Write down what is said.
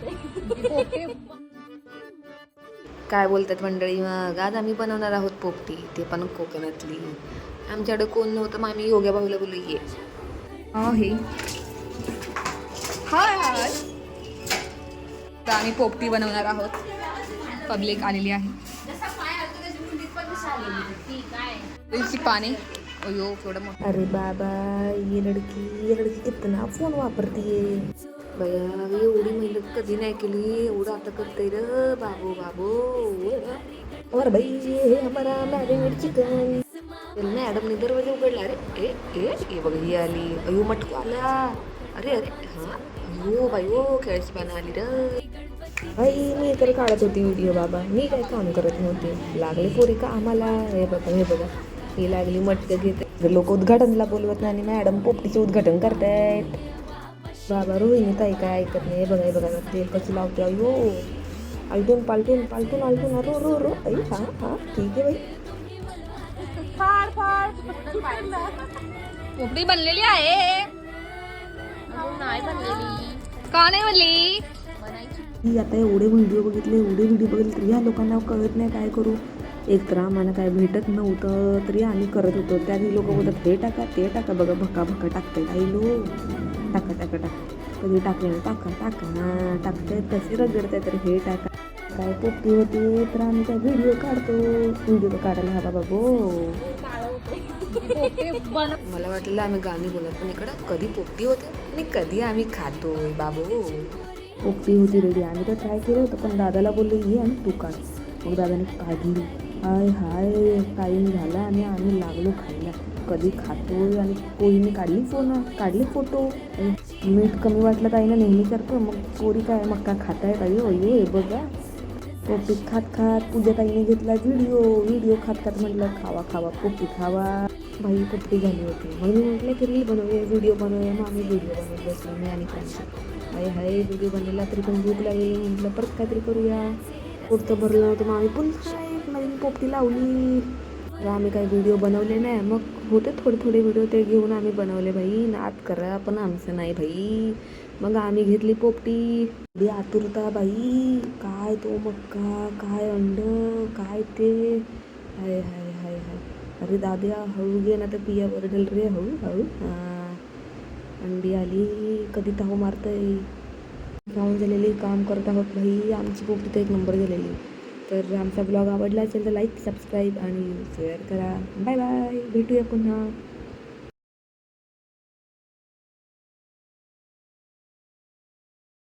काय बोलतात मंडळी? मग आज आम्ही बनवणार आहोत पोपटी. ते पण कोकणातली. आमच्याकडे कोण नव्हतं मग आम्ही योग्या भाऊला बोलू ये आहे हाय हाय. तर आम्ही पोपटी बनवणार आहोत. पब्लिक आलेली आहे. पाणी. अयो मोठं. अरे बाबा ये लडकी ये लडकी कितना फोन वापरतीये. बया एवढी मेहनत कधी नाही केली एवढं आता करते र बाबू बाबू. और बाई हे हमारा मॅरिनेट चिकन मॅडमने दरवाजा उघडला अरे ए ए ए बघ ही आली. अयो मटकू आला. अरे अरे हा अयो ओ खेळची पानं आली र. बाई मी तर काढत होती व्हिडिओ बाबा. मी काय काम करत नव्हते. लागले पोरी का आम्हाला? हे बघा हे बघा. ही लागली मटकं घेते लोक उद्घाटनला बोलवत नाही आणि मॅडम पोपटीचे उद्घाटन करतायत. बाबा रोहिणी ताई काय ऐकत नाही बघा हे बघा तेल कसं लावते अयो. आलटून पालटून पालटून आलटून रो रो रो. आई हा हा ठीक आहे बाई. पोपटी बनलेली आहे. का नाही बनली? मी आता एवढे व्हिडिओ बघितले एवढे व्हिडिओ बघितले तरी या लोकांना कळत नाही काय करू. एक तर आम्हाला काय भेटत नव्हतं तरी आम्ही करत होतो. त्याआधी लोक बोलतात हे टाका ते टाका बघा भका भका टाकते काही लो. टाका टाका टाका. कधी टाकले ना टाका टाका ना. टाकते तसे रगडते तर हे टाका. काय पोपटी होते तर आम्ही काय व्हिडिओ काढतो. व्हिडिओ काढायला हवा बाबो. मला वाटलं आम्ही गाणी बोलत पण इकडं कधी पोपटी होते आणि कधी आम्ही खातोय बाबू. पोपटी होती रेडी आम्ही तर ट्राय केलं होतं पण दादाला बोललो ये आणि तू काढ. मग दादाने काढली. हाय हाय टाईम झाला आणि आम्ही लागलो खायला. कधी खातो आणि कोळीने काढली फोन काढले फोटो. मीठ कमी वाटलं ताईनं करतो. मग पोरी काय मक्का खाताय काही अयो हे बघा. पोपटी खात खात तुझ्या ताईने घेतला व्हिडिओ. व्हिडिओ खात खात म्हटलं खावा खावा पोपी खावा. बाई पोपटी झाली होती. म्हणून म्हटलं की रील बनवूया व्हिडिओ बनवूया. मग आम्ही व्हिडिओ बनवत बसलो मी आणि फ्रेंड्स हाय हाय व्हिडिओ बनवला तरी पण भूक लागेल. म्हटलं परत काहीतरी करूया. पोट तर भरलं नव्हतं मग आम्ही पुन्हा वरती लावली. आम्ही काही व्हिडिओ बनवले नाही. मग होते थोडे थोडे व्हिडिओ ते घेऊन आम्ही बनवले भाई नात करा पण आमचं नाही भाई. मग आम्ही घेतली पोपटी. बी आतुरता बाई काय तो मक्का? काय अंड? काय ते? हाय हाय हाय हाय. अरे दाद्या हळू घे ना तर पिया वरडेल रे हळू हळू. हां. अंडी आली. कधी ताव मारतंय? जाऊन झालेली काम करत आहोत भाई. आमची पोपटी तर एक नंबर झालेली. तर आमचा ब्लॉग आवडला असेल तर लाईक सबस्क्राईब आणि शेअर करा. बाय बाय भेटूया पुन्हा.